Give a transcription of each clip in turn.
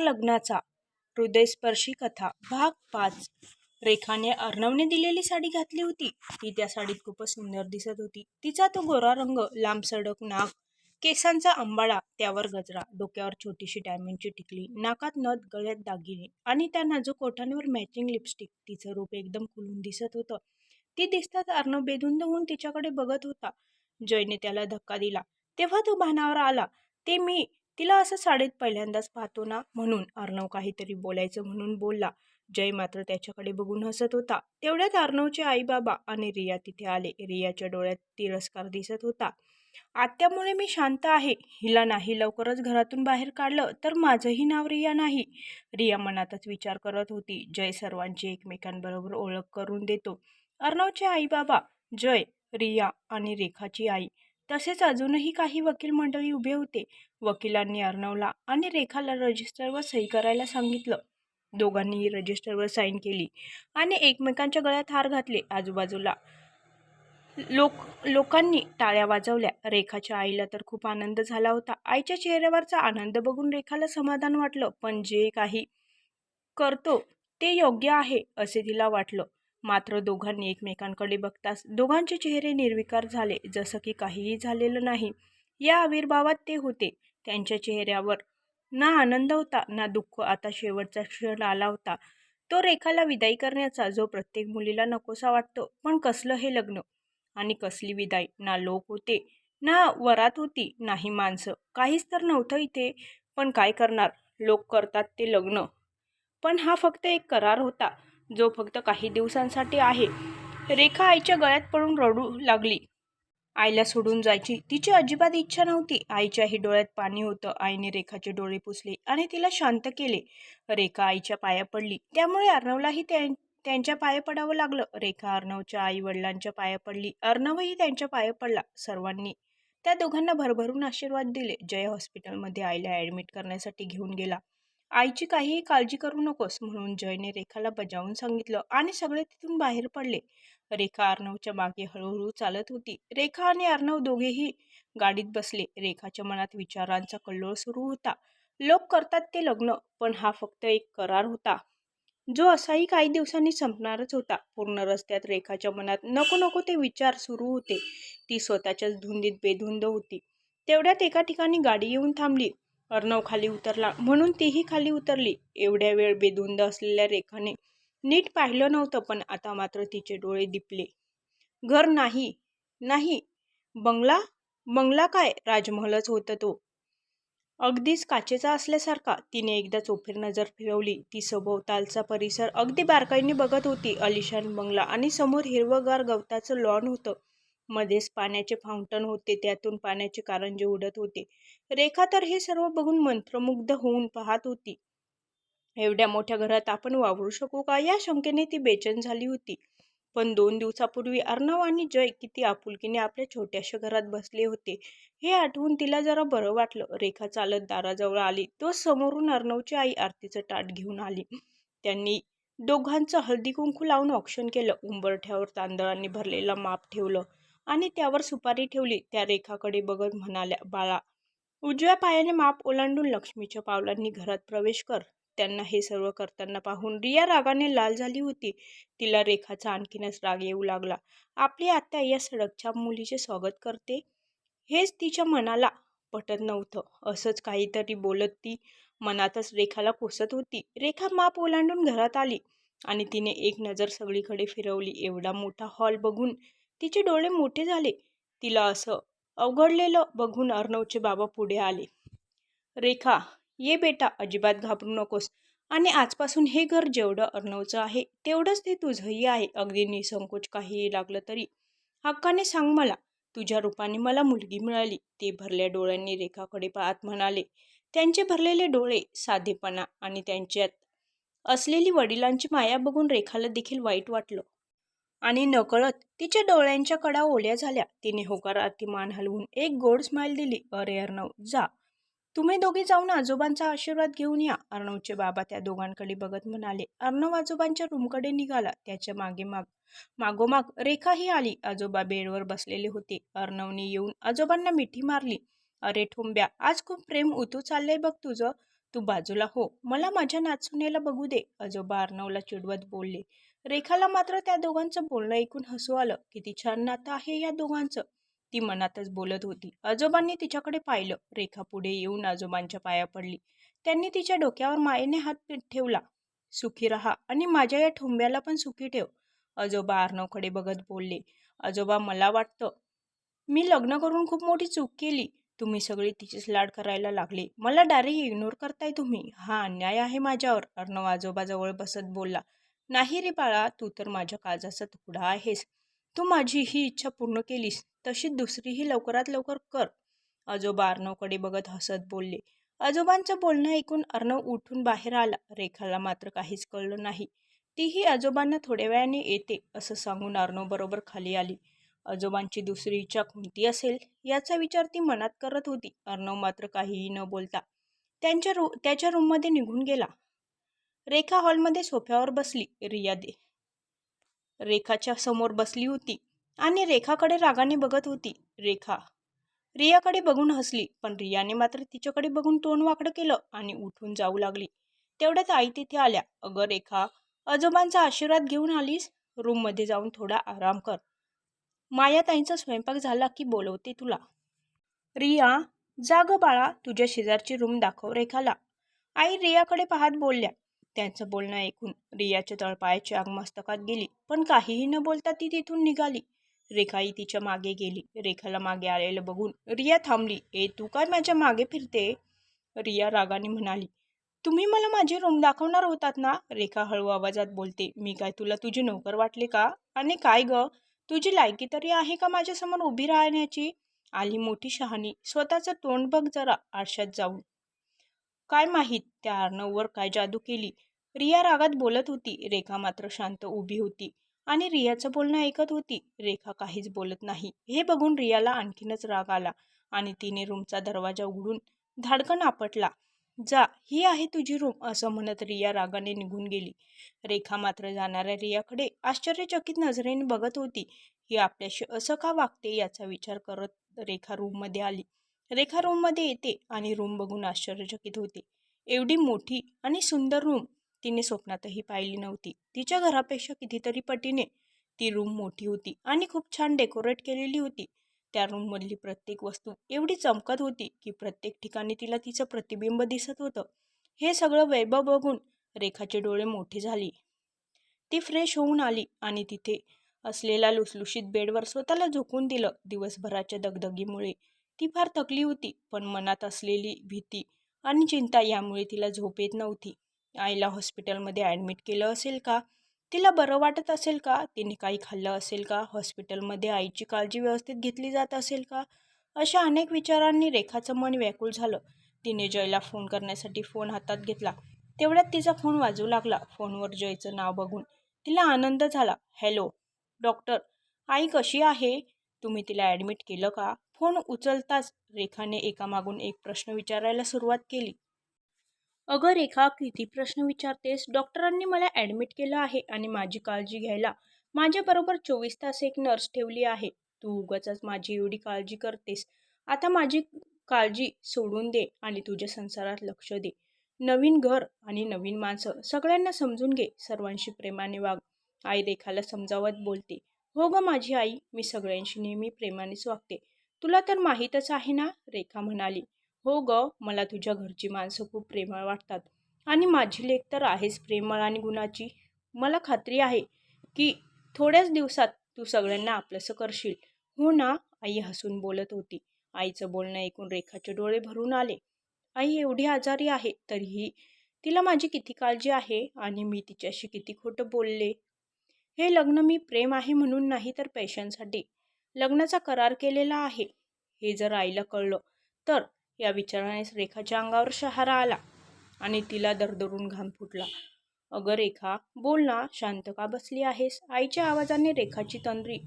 लग्नाचा हृदयस्पर्शी कथा. भाग पाच. रेखाने अर्णवने दिलेली साडी घातली होती. ती त्या साडीत खूपच सुंदर दिसत होती. तिचा तो गोरा रंग लांब सडक नाक केसांचा आंबाळा त्यावर गजरा डोक्यावर छोटीशी डायमंडची टिकली नाकात नथ गळ्यात दागिने आणि त्या नाजूक ओठांवर मॅचिंग लिपस्टिक तिचं रूप एकदम खुलून दिसत होतं. ती दिसताच अर्णव बेधुंद होऊन तिच्याकडे बघत होता. जयने त्याला धक्का दिला. तेव्हा तो भानावर आला. ते मी तिला असं साडीत पहिल्यांदाच पाहतो ना म्हणून अर्णव काहीतरी बोलायचं म्हणून बोलला. जय मात्र त्याच्याकडे बघून हसत होता. तेवढ्यात अर्णवचे आई बाबा आणि रिया तिथे आले. रियाच्या डोळ्यात तिरस्कार दिसत होता. आत्यामुळे मी शांत आहे. हिला नाही लवकरच घरातून बाहेर काढलं तर माझंही नाव रिया नाही. रिया मनातच विचार करत होती. जय सर्वांची एकमेकांबरोबर ओळख करून देतो. अर्णवचे आई बाबा जय रिया आणि रेखाची आई. तसेच अजूनही काही वकील मंडळी उभे होते. वकिलांनी अर्णवला आणि रेखाला रजिस्टरवर सही करायला सांगितलं. दोघांनीही रजिस्टरवर साईन केली आणि एकमेकांच्या गळ्यात हार घातले. आजूबाजूला लोक लोकांनी टाळ्या वाजवल्या. रेखाच्या आईला तर खूप आनंद झाला होता. आईच्या चेहऱ्यावरचा आनंद बघून रेखाला समाधान वाटलं. पण जे काही करतो ते योग्य आहे असे तिला वाटलं. मात्र दोघांनी एकमेकांकडे बघताच दोघांचे चेहरे निर्विकार झाले जसं की काहीही झालेलं नाही. या आविर्भावात ते होते. त्यांच्या चेहऱ्यावर ना आनंद होता ना दुःख. आता शेवटचा क्षण आला होता. तो रेखाला विदाई करण्याचा जो प्रत्येक मुलीला नकोसा वाटतो पण कसलं हे लग्न? आणि कसली विदाई? ना लोक होते ना वरात होती नाही माणसं. काहीच तर नव्हतं इथे. पण काय करणार? लोक करतात ते लग्न. पण हा फक्त एक करार होता. जो फक्त काही दिवसांसाठी आहे. रेखा आईच्या गळ्यात पडून रडू लागली. आईला सोडून जायची तिची अजिबात इच्छा नव्हती. आईच्याही डोळ्यात पाणी होतं. आईने रेखाचे डोळे पुसले आणि तिला शांत केले. रेखा आईच्या पाया पडली. त्यामुळे अर्णवलाही त्यां त्यांच्या पाया पडावं लागलं. रेखा अर्णवच्या आई वडिलांच्या पाया पडली. अर्णवही त्यांच्या पाया पडला. सर्वांनी त्या दोघांना भरभरून आशीर्वाद दिले. जय हॉस्पिटलमध्ये आईला ॲडमिट करण्यासाठी घेऊन गेला. आईची काहीही काळजी करू नकोस म्हणून जयने रेखाला बजावून सांगितलं आणि सगळे तिथून बाहेर पडले. रेखा अर्णवच्या मागे हळूहळू चालत होती. रेखा आणि अर्णव दोघेही गाडीत बसले. रेखाच्या मनात विचारांचा कल्लोळ सुरू होता. लोक करतात ते लग्न पण हा फक्त एक करार होता. जो असाही काही दिवसांनी संपणारच होता. पूर्ण रस्त्यात रेखाच्या मनात नको नको ते विचार सुरू होते. ती स्वतःच्याच धुंदीत बेधुंद होती. तेवढ्यात एका ठिकाणी गाडी येऊन थांबली. अर्णव खाली उतरला. म्हणून तीही खाली उतरली. एवढ्या वेळ बेधुंद असलेल्या रेखाने नीट पाहिलं नव्हतं पण आता मात्र तिचे डोळे दिपले. घर नाही नाही. बंगला? बंगला काय? राजमहलच होता तो. अगदीच काचेचा असल्यासारखा. तिने एकदा चोफेर नजर फिरवली. ती सभोवतालचा परिसर अगदी बारकाईने बघत होती. अलिशान बंगला आणि समोर हिरवगार गवताचं लॉन होतं. मध्येच पाण्याचे फाउंटन होते त्यातून पाण्याचे कारंजे उडत होते. रेखा तर हे सर्व बघून मंत्रमुग्ध होऊन पाहत होती. एवढ्या मोठ्या घरात आपण वावरू शकू का? या शंकेने ती बेचैन झाली होती. पण दोन दिवसापूर्वी अर्णव आणि जय किती आपुलकीने आपल्या छोट्याशा घरात बसले होते. हे आठवून तिला जरा बरं वाटलं. रेखा चालत दाराजवळ आली. तो समोरून अर्णवची आई आरतीचं ताट घेऊन आली. त्यांनी दोघांचं हळदी कुंकू लावून ऑक्शन केलं. उंबरठ्यावर तांदळांनी भरलेला माप ठेवलं. आणि त्यावर सुपारी ठेवली. त्या रेखाकडे बघत म्हणाल्या बाळा उजव्या पायाने माप ओलांडून लक्ष्मीच्या पावलांनी घरात प्रवेश कर. त्यांना हे सर्व करताना पाहून रिया रागाने लाल झाली होती. तिला रेखाचा आणखीनच राग येऊ लागला. आपली आत्या या सडकच्या मुलीचे स्वागत करते? हेच तिच्या मनाला पटत नव्हतं. असंच काहीतरी बोलत ती मनातच रेखाला कोसत होती. रेखा माप ओलांडून घरात आली आणि तिने एक नजर सगळीकडे फिरवली. एवढा मोठा हॉल बघून तिचे डोळे मोठे झाले. तिला असं अवघडलेलं बघून अर्णवचे बाबा पुढे आले. रेखा ये बेटा अजिबात घाबरू नकोस. आणि आजपासून हे घर जेवढं अर्णवचं आहे तेवढंच ते तुझंही आहे. अगदी निसंकोच काहीही लागलं तरी. हक्काने सांग मला तुझ्या रूपाने मला मुलगी मिळाली. ते भरल्या डोळ्यांनी रेखाकडे पाहत म्हणाले. त्यांचे भरलेले डोळे साधेपणा आणि त्यांच्यात असलेली वडिलांची माया बघून रेखाला देखील वाईट वाटलं. आणि नकळत तिच्या डोळ्यांच्या कडा ओल्या झाल्या. तिने होकारार्थी मान हलवून एक गोड स्माईल दिली. अरे अर्णव जा. तुम्ही दोघे जाऊन आजोबांचा आशीर्वाद घेऊन या. अर्णवचे बाबा त्या दोघांकडे बघत म्हणाले अर्णव आजोबांच्या रूमकडे निघाला. त्याच्यामागे माग मागोमाग रेखाही आली. आजोबा बेडवर बसलेले होते. अर्णवने येऊन आजोबांना मिठी मारली. अरे ठोंब्या आज खूप प्रेम उतू चाललंय बघ तुझं. तू बाजूला हो. मला माझ्या नाचुनेला बघू दे. आजोबा अर्णवला चिडवत बोलले रेखाला मात्र त्या दोघांचं बोलणं ऐकून हसू आलं किती छान नातं आहे या दोघांचं. ती मनातच बोलत होती. आजोबांनी तिच्याकडे पाहिलं. रेखा पुढे येऊन आजोबांच्या पाया पडली. त्यांनी तिच्या डोक्यावर मायेने हात ठेवला. सुखी राहा आणि माझ्या या ठोंब्याला पण सुखी ठेव. आजोबा अर्णवकडे बघत बोलले. आजोबा मला वाटतं मी लग्न करून खूप मोठी चूक केली. तुम्ही सगळी तिचीच लाड करायला लागले. मला डायरेक्ट इग्नोर करताय तुम्ही. हा अन्याय आहे माझ्यावर अर्णव आजोबाजवळ बसत बोलला. नाही रे बाळा तू तर माझ्या काळजाचा तुकडा आहेस. तू माझी ही इच्छा पूर्ण केलीस तशी दुसरीही लवकरात लवकर कर. आजोबा अर्णवकडे बघत हसत बोलले. आजोबांचं बोलणं ऐकून अर्णव उठून बाहेर आला. रेखाला मात्र काहीच कळलं नाही. तीही आजोबांना थोड्या वेळाने येते असं सांगून अर्णव बरोबर खाली आली. आजोबांची दुसरी इच्छा कोणती असेल याचा विचार ती मनात करत होती. अर्णव मात्र काहीही न बोलता त्यांच्या रू त्याच्या रूममध्ये निघून गेला. रेखा हॉलमध्ये सोफ्यावर बसली रिया दे रेखाच्या समोर बसली होती आणि रेखाकडे रागाने बघत होती. रेखा रियाकडे बघून हसली पण रियाने मात्र तिच्याकडे बघून तोंड वाकडं केलं आणि उठून जाऊ लागली. तेवढ्यात आई तिथे आल्या. अगं रेखा आजोबांचा आशीर्वाद घेऊन आलीस? रूममध्ये जाऊन थोडा आराम कर. माया ताईंचा स्वयंपाक झाला की बोलवते तुला. रिया जाग बाळा तुझ्या शेजारची रूम दाखव रेखाला. आई रियाकडे पाहत बोलल्या. त्यांचं बोलणं ऐकून रियाच्या तळपायाची आग मस्तकात गेली पण काहीही न बोलता ती तिथून निघाली. रेखाई तिच्यामागे गेली. रेखाला मागे आलेलं बघून रिया थांबली. ए तू काय माझ्या मागे फिरते? रिया रागाने म्हणाली. तुम्ही मला माझी रूम दाखवणार होतात ना? रेखा हळू आवाजात बोलते. मी काय तुला तुझी नोकर वाटले का? आणि काय ग? तुझी लायकी तरी आहे का माझ्यासमोर उभी राहण्याची? आली मोठी शहाणी. स्वतःचं तोंड बघ जरा आरशात जाऊन. काय माहीत त्या अर्णववर काय जादू केली. रिया रागात बोलत होती. रेखा मात्र शांत उभी होती आणि रियाचं बोलणं ऐकत होती. रेखा काहीच बोलत नाही. हे बघून रियाला आणखीनच राग आला आणि तिने रूमचा दरवाजा उघडून धाडकन आपटला. जा ही आहे तुझी रूम असं म्हणत रिया रागाने निघून गेली. रेखा मात्र जाणाऱ्या रियाकडे आश्चर्यचकित नजरेने बघत होती. ही आपल्याशी असं का वागते? याचा विचार करत रेखा रूममध्ये आली. रेखा रूममध्ये येते आणि रूम बघून आश्चर्यचकित होते. एवढी मोठी आणि सुंदर रूम तिने स्वप्नातही पाहिली नव्हती. तिच्या घरापेक्षा कितीतरी पटीने ती रूम मोठी होती आणि खूप छान डेकोरेट केलेली होती. त्या रूममधली प्रत्येक वस्तू एवढी चमकत होती की प्रत्येक ठिकाणी तिला तिचं प्रतिबिंब दिसत होतं. हे सगळं वैभव बघून रेखाचे डोळे मोठे झाली. ती फ्रेश होऊन आली आणि तिथे असलेल्या लुसलुशीत बेडवर स्वतःला झोकून दिलं. दिवसभराच्या दगदगीमुळे ती फार थकली होती पण मनात असलेली भीती आणि चिंता यामुळे तिला झोप येत नव्हती. आईला हॉस्पिटलमध्ये ॲडमिट केलं असेल का? तिला बरं वाटत असेल का? तिने काही खाल्लं असेल का? हॉस्पिटलमध्ये आईची काळजी व्यवस्थित घेतली जात असेल का? अशा अनेक विचारांनी रेखाचं मन व्याकुळ झालं. तिने जयला फोन करण्यासाठी फोन हातात घेतला. तेवढ्यात तिचा फोन वाजू लागला. फोनवर जयचं नाव बघून तिला आनंद झाला. हॅलो डॉक्टर आई कशी आहे? तुम्ही तिला ॲडमिट केलं का? फोन उचलताच रेखाने एकामागून एक प्रश्न विचारायला सुरुवात केली. अगं रेखा किती प्रश्न विचारतेस? डॉक्टरांनी मला ॲडमिट केलं आहे आणि माझी काळजी घ्यायला माझ्याबरोबर चोवीस तास एक नर्स ठेवली आहे. तू उगाच माझी एवढी काळजी करतेस. आता माझी काळजी सोडून दे आणि तुझ्या संसारात लक्ष दे. नवीन घर आणि नवीन माणसं सगळ्यांना समजून घे सर्वांशी प्रेमाने वाग. आई रेखाला समजावत बोलते. हो ग माझी आई मी सगळ्यांशी नेहमी प्रेमानेच वागते. तुला तर माहीतच आहे ना? रेखा म्हणाली. हो ग मला तुझ्या घरची माणसं खूप प्रेमळ वाटतात. आणि माझी लेख तर आहेच प्रेमळ आणि गुणाची. मला खात्री आहे की थोड्याच दिवसात तू सगळ्यांना आपलंसं करशील. हो ना? आई हसून बोलत होती. आईचं बोलणं ऐकून रेखाचे डोळे भरून आले. आई एवढी आजारी आहे तरीही तिला माझी किती काळजी आहे आणि मी तिच्याशी किती खोटं बोलले? हे लग्न मी प्रेम आहे म्हणून नाही तर पैशांसाठी लग्नाचा करार केलेला आहे. हे जर आईला कळलं तर या विचाराने रेखाच्या अंगावर शहारा आला आणि तिला दरदरून घाम फुटला. अगं रेखा बोल ना शांत का बसली आहेस? आईच्या आवाजाने रेखाची तंद्री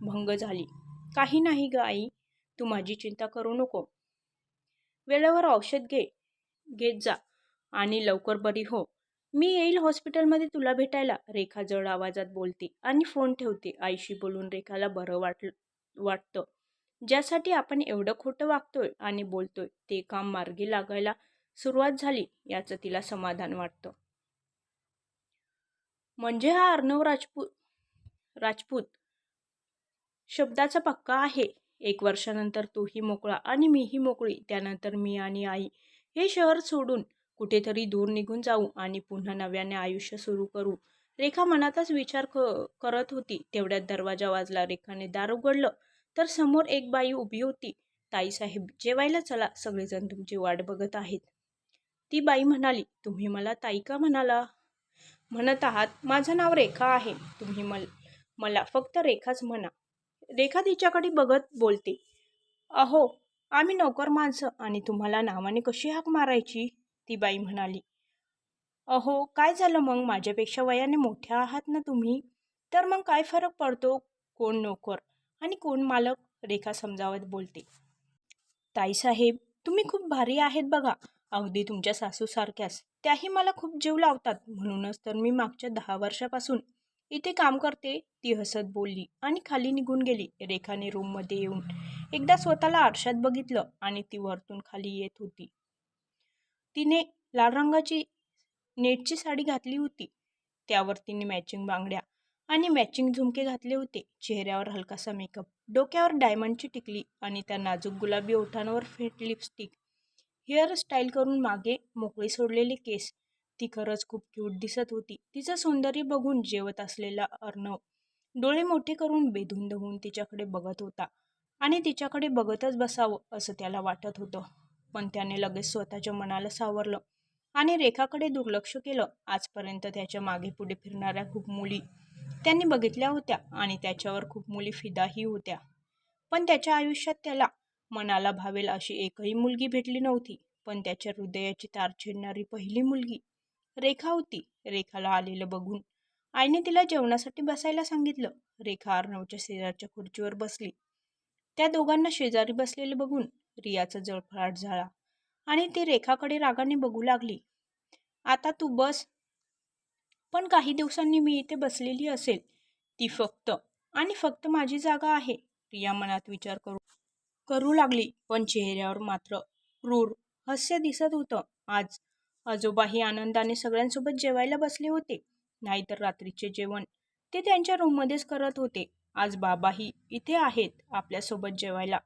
भंग झाली. काही नाही ग आई तू माझी चिंता करू नको. वेळेवर औषध घे घेत जा आणि लवकर बरी हो. मी येईल हॉस्पिटलमध्ये तुला भेटायला रेखा जड आवाजात बोलते आणि फोन ठेवते. आईशी बोलून रेखाला बरं वाटलं. वाटतं. ज्यासाठी आपण एवढं खोटं वागतोय आणि बोलतोय ते काम मार्गी लागायला सुरुवात झाली याचं तिला समाधान वाटतं. म्हणजे हा अर्णव राजपूत राजपूत शब्दाचा पक्का आहे. एक वर्षानंतर तोही मोकळा आणि मीही मोकळी. त्यानंतर मी आणि आई हे शहर सोडून कुठेतरी दूर निघून जाऊ आणि पुन्हा नव्याने आयुष्य सुरू करू. रेखा मनातच विचार क करत होती. तेवढ्यात दरवाजा वाजला रेखाने दार उघडलं. तर समोर एक बाई उभी होती. ताईसाहेब जेवायला चला. सगळेजण तुमची वाट बघत आहेत. ती बाई म्हणाली तुम्ही मला ताई का म्हणाला? म्हणत आहात. माझं नाव रेखा आहे. तुम्ही मल मला फक्त रेखाच म्हणा. रेखा तिच्याकडे बघत बोलते. अहो आम्ही नोकर माणसं आणि तुम्हाला नावाने कशी हाक मारायची? ती बाई म्हणाली. अहो काय झालं मग? माझ्यापेक्षा वयाने मोठ्या आहात ना तुम्ही. तर मग काय फरक पडतो? कोण नोकर आणि कोण मालक? रेखा समजावत बोलते. ताईसाहेब तुम्ही खूप भारी आहेत बघा. अगदी तुमच्या सासूसारख्याच त्याही मला खूप जीव लावतात. म्हणूनच तर मी मागच्या दहा वर्षापासून इथे काम करते. ती हसत बोलली आणि खाली निघून गेली. रेखाने रूममध्ये येऊन एकदा स्वतःला आरशात बघितलं आणि ती वरतून खाली येत होती. तिने लाल रंगाची नेटची साडी घातली होती. त्यावर तिने मॅचिंग बांगड्या आणि मॅचिंग झुमके घातले होते. चेहऱ्यावर हलकासा मेकअप डोक्यावर डायमंडची टिकली आणि त्या नाजूक गुलाबी ओठांवर फेट लिपस्टिक हेअर स्टाईल करून मागे मोकळी सोडलेले केस. ती खरंच खूप क्यूट दिसत होती. तिचं सौंदर्य बघून जेवत असलेला अर्णव डोळे मोठे करून बेधुंद होऊन तिच्याकडे बघत होता आणि तिच्याकडे बघतच बसावं असं त्याला वाटत होतं. पण त्याने लगेच स्वतःच्या मनाला सावरलं. आणि रेखाकडे दुर्लक्ष केलं. आजपर्यंत त्याच्यामागे पुढे फिरणाऱ्या खूप मुली त्यांनी बघितल्या होत्या आणि त्याच्यावर खूप मुली फिदाही होत्या. पण त्याच्या आयुष्यात त्याला मनाला भावेल अशी एकही मुलगी भेटली नव्हती. पण त्याच्या हृदयाची तार छेडणारी पहिली मुलगी रेखा होती. रेखाला आलेलं बघून आईने तिला जेवणासाठी बसायला सांगितलं. रेखा अर्णवच्या शेजारच्या खुर्चीवर बसली. त्या दोघांना शेजारी बसलेले बघून रियाचा जळफळाट झाला. आणि ती रेखाकडे रागाने बघू लागली. आता तू बस. पण काही दिवसांनी मी इथे बसलेली असेल. ती फक्त आणि फक्त माझी जागा आहे. प्रिया मनात विचार करू करू लागली पण चेहऱ्यावर मात्र क्रूर हास्य दिसत होतं. आज आजोबाही आनंदाने सगळ्यांसोबत जेवायला बसले होते. नाहीतर रात्रीचे जेवण ते त्यांच्या रूममध्येच करत होते. आज बाबाही इथे आहेत आपल्यासोबत जेवायला.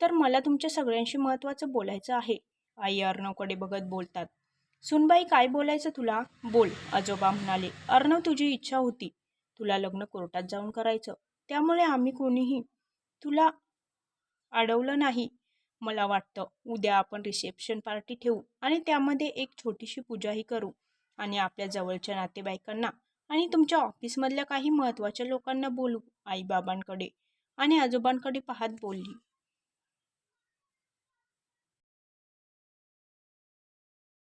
तर मला तुमच्या सगळ्यांशी महत्त्वाचं बोलायचं आहे. आई अर्णवकडे बघत बोलतात. सुनबाई काय बोलायचं तुला? बोल आजोबा म्हणाले. अर्णव तुझी इच्छा होती. तुला लग्न कोर्टात जाऊन करायचं. त्यामुळे आम्ही कोणीही तुला अडवलं नाही मला वाटतं. उद्या आपण रिसेप्शन पार्टी ठेवू आणि त्यामध्ये एक छोटीशी पूजाही करू आणि आपल्या जवळच्या नातेवाईकांना आणि तुमच्या ऑफिसमधल्या काही महत्त्वाच्या लोकांना बोलू आईबाबांकडे आणि आजोबांकडे पाहत बोलली.